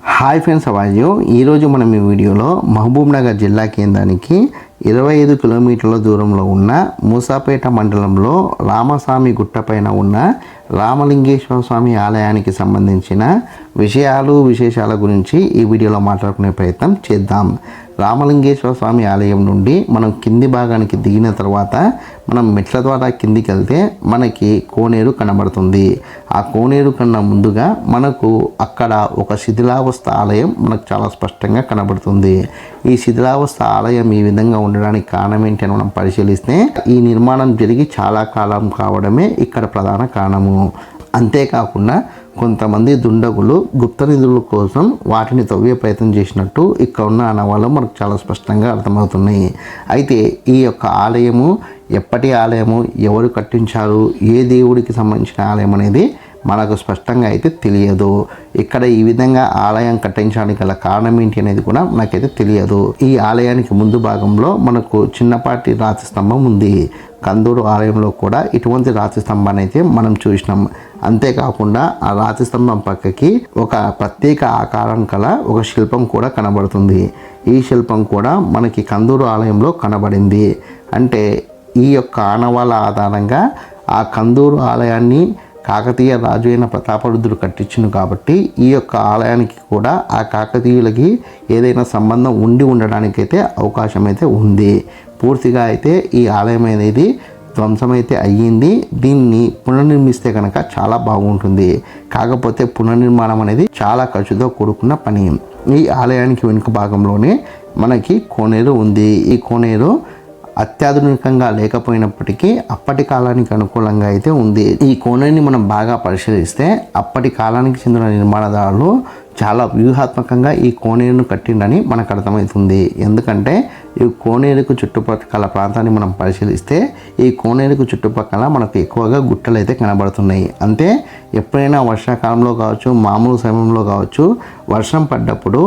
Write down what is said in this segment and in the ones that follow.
Hi friends అవాజు ఈరోజు మనం ఈ వీడియోలో మహబూబ్ నగర్ జిల్లా కేంద్రానికి ఇరవై ఐదు కిలోమీటర్ల దూరంలో ఉన్న మూసాపేట మండలంలో రామస్వామి గుట్టపైన ఉన్న రామలింగేశ్వర స్వామి ఆలయానికి సంబంధించిన విషయాలు విశేషాల గురించి ఈ వీడియోలో మాట్లాడుకునే ప్రయత్నం చేద్దాం. రామలింగేశ్వర స్వామి ఆలయం నుండి మనం కింది భాగానికి దిగిన తర్వాత మనం మెట్ల ద్వారా కిందికి వెళ్తే మనకి కోనేరు కనబడుతుంది. ఆ కోనేరు కన్నా ముందుగా మనకు అక్కడ ఒక శిథిలావస్థ ఆలయం మనకు చాలా స్పష్టంగా కనబడుతుంది. ఈ శిథిలావస్థ ఆలయం ఈ విధంగా ఉండడానికి కారణం ఏంటి అని మనం పరిశీలిస్తే ఈ నిర్మాణం జరిగి చాలా కాలం కావడమే ఇక్కడ ప్రధాన కారణము. అంతేకాకుండా కొంతమంది దుండగులు గుప్త నిధుల కోసం వాటిని తవ్వే ప్రయత్నం చేసినట్టు ఇక్కడ ఉన్న అనవాళ్ళు మనకు చాలా స్పష్టంగా అర్థమవుతున్నాయి. అయితే ఈ యొక్క ఆలయము ఎప్పటి ఆలయము ఎవరు కట్టించారు ఏ దేవుడికి సంబంధించిన ఆలయం అనేది మనకు స్పష్టంగా అయితే తెలియదు. ఇక్కడ ఈ విధంగా ఆలయం కట్టించడానికి గల కారణం ఏంటి అనేది కూడా నాకైతే తెలియదు. ఈ ఆలయానికి ముందు భాగంలో మనకు చిన్నపాటి రాతి స్తంభం ఉంది. కందూరు ఆలయంలో కూడా ఇటువంటి రాతి స్తంభాన్ని అయితే మనం చూసినాం. అంతేకాకుండా ఆ రాతి స్తంభం పక్కకి ఒక ప్రత్యేక ఆకారం కల ఒక శిల్పం కూడా కనబడుతుంది. ఈ శిల్పం కూడా మనకి కందూరు ఆలయంలో కనబడింది. అంటే ఈ యొక్క ఆనవాళ ఆధారంగా ఆ కందూరు ఆలయాన్ని కాకతీయ రాజు అయిన ప్రతాపరుద్రుడు కట్టించును కాబట్టి ఈ యొక్క ఆలయానికి కూడా ఆ కాకతీయులకి ఏదైనా సంబంధం ఉండి ఉండడానికైతే అవకాశం అయితే ఉంది. పూర్తిగా అయితే ఈ ఆలయం అనేది ధ్వంసమైతే అయ్యింది దీన్ని పునర్నిర్మిస్తే కనుక చాలా బాగుంటుంది. కాకపోతే పునర్నిర్మాణం అనేది చాలా ఖర్చుతో కూడుకున్న పని. ఈ ఆలయానికి వెనుక భాగంలోనే మనకి కోనేరు ఉంది. ఈ కోనేరు అత్యాధునికంగా లేకపోయినప్పటికీ అప్పటి కాలానికి అనుకూలంగా అయితే ఉంది. ఈ కోనేరుని మనం బాగా పరిశీలిస్తే అప్పటి కాలానికి చెందిన నిర్మాణదారులు చాలా వ్యూహాత్మకంగా ఈ కోనేరును కట్టిండని మనకు అర్థమవుతుంది. ఎందుకంటే ఈ కోనేరుకు చుట్టుపక్కల ప్రాంతాన్ని మనం పరిశీలిస్తే ఈ కోనేరుకు చుట్టుపక్కల మనకు ఎక్కువగా గుట్టలు అయితే కనబడుతున్నాయి. అంతే ఎప్పుడైనా వర్షాకాలంలో కావచ్చు మామూలు సమయంలో కావచ్చు వర్షం పడ్డప్పుడు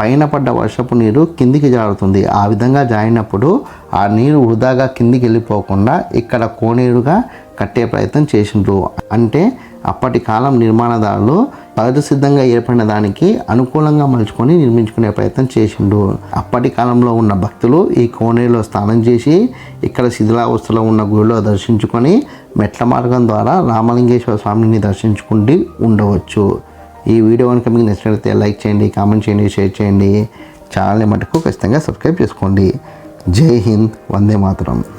పైన పడ్డ వర్షపు నీరు కిందికి జారుతుంది. ఆ విధంగా జారినప్పుడు ఆ నీరు వృధాగా కిందికి వెళ్ళిపోకుండా ఇక్కడ కోనేరుగా కట్టే ప్రయత్నం చేసిండ్రు. అంటే అప్పటి కాలం నిర్మాణదారులు సహజ సిద్ధంగా ఏర్పడిన దానికి అనుకూలంగా మలుచుకొని నిర్మించుకునే ప్రయత్నం చేసిండు. అప్పటి కాలంలో ఉన్న భక్తులు ఈ కోనేరులో స్నానం చేసి ఇక్కడ శిథిలావస్థలో ఉన్న గుడిలో దర్శించుకొని మెట్ల మార్గం ద్వారా రామలింగేశ్వర స్వామిని దర్శించుకుంటూ ఉండవచ్చు. ఈ వీడియో కనుక మీకు నచ్చినట్లయితే లైక్ చేయండి కామెంట్ చేయండి షేర్ చేయండి. ఛానల్ని మటుకు ఖచ్చితంగా సబ్స్క్రైబ్ చేసుకోండి. జై హింద్ వందే మాతరం.